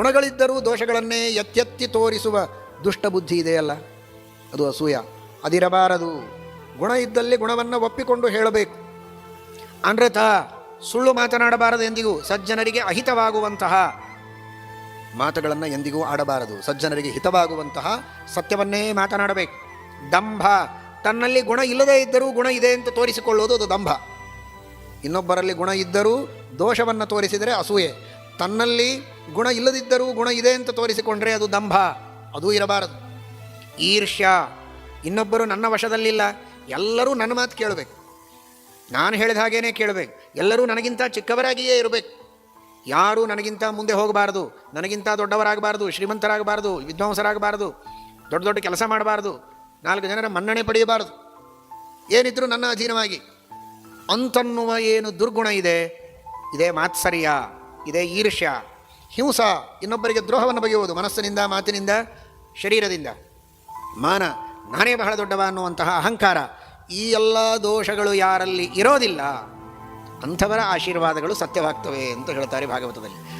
ಗುಣಗಳಿದ್ದರೂ ದೋಷಗಳನ್ನೇ ಎತ್ತೆತ್ತಿ ತೋರಿಸುವ ದುಷ್ಟಬುದ್ಧಿ ಇದೆಯಲ್ಲ? ಅದು ಅಸೂಯ. ಅದಿರಬಾರದು. ಗುಣ ಇದ್ದಲ್ಲಿ ಗುಣವನ್ನು ಒಪ್ಪಿಕೊಂಡು ಹೇಳಬೇಕು. ಅನೃತ ಸುಳ್ಳು ಮಾತನಾಡಬಾರದು ಎಂದಿಗೂ, ಸಜ್ಜನರಿಗೆ ಅಹಿತವಾಗುವಂತಹ ಮಾತುಗಳನ್ನು ಎಂದಿಗೂ ಆಡಬಾರದು. ಸಜ್ಜನರಿಗೆ ಹಿತವಾಗುವಂತಹ ಸತ್ಯವನ್ನೇ ಮಾತನಾಡಬೇಕು. ದಂಭ. ತನ್ನಲ್ಲಿ ಗುಣ ಇಲ್ಲದೇ ಇದ್ದರೂ ಗುಣ ಇದೆ ಅಂತ ತೋರಿಸಿಕೊಳ್ಳುವುದು ಅದು ದಂಭ. ಇನ್ನೊಬ್ಬರಲ್ಲಿ ಗುಣ ಇದ್ದರೂ ದೋಷವನ್ನು ತೋರಿಸಿದರೆ ಅಸೂಯೆ. ತನ್ನಲ್ಲಿ ಗುಣ ಇಲ್ಲದಿದ್ದರೂ ಗುಣ ಇದೆ ಅಂತ ತೋರಿಸಿಕೊಂಡ್ರೆ ಅದು ದಂಭ, ಅದು ಇರಬಾರದು. ಈರ್ಷ್ಯ, ಇನ್ನೊಬ್ಬರು ನನ್ನ ವಶದಲ್ಲಿಲ್ಲ, ಎಲ್ಲರೂ ನನ್ನ ಮಾತು ಕೇಳಬೇಕು. ನಾನು ಹೇಳಿದ ಹಾಗೇನೇ ಕೇಳಬೇಕು. ಎಲ್ಲರೂ ನನಗಿಂತ ಚಿಕ್ಕವರಾಗಿಯೇ ಇರಬೇಕು. ಯಾರೂ ನನಗಿಂತ ಮುಂದೆ ಹೋಗಬಾರ್ದು. ನನಗಿಂತ ದೊಡ್ಡವರಾಗಬಾರ್ದು, ಶ್ರೀಮಂತರಾಗಬಾರ್ದು, ವಿದ್ವಾಂಸರಾಗಬಾರ್ದು, ದೊಡ್ಡ ದೊಡ್ಡ ಕೆಲಸ ಮಾಡಬಾರ್ದು, ನಾಲ್ಕು ಜನರ ಮನ್ನಣೆ ಪಡೆಯಬಾರದು. ಏನಿದ್ರು ನನ್ನ ಅಧೀನವಾಗಿ. ಅಂತನ್ನುವ ಏನು ದುರ್ಗುಣ ಇದೆ, ಇದೇ ಮಾತ್ಸರ್ಯ ಇದೇ ಈರ್ಷ್ಯ. ಹಿಂಸ, ಇನ್ನೊಬ್ಬರಿಗೆ ದ್ರೋಹವನ್ನು ಬಗೆಯುವುದು ಮನಸ್ಸಿನಿಂದ, ಮಾತಿನಿಂದ, ಶರೀರದಿಂದ. ಮಾನ, ನಾನೇ ಬಹಳ ದೊಡ್ಡವ ಅನ್ನುವಂತಹ ಅಹಂಕಾರ ಈ ಎಲ್ಲ ದೋಷಗಳು ಯಾರಲ್ಲಿ ಇರೋದಿಲ್ಲ, ಅಂಥವರ ಆಶೀರ್ವಾದಗಳು ಸತ್ಯವಾಗ್ತವೆ ಅಂತ ಹೇಳ್ತಾರೆ ಭಾಗವತದಲ್ಲಿ.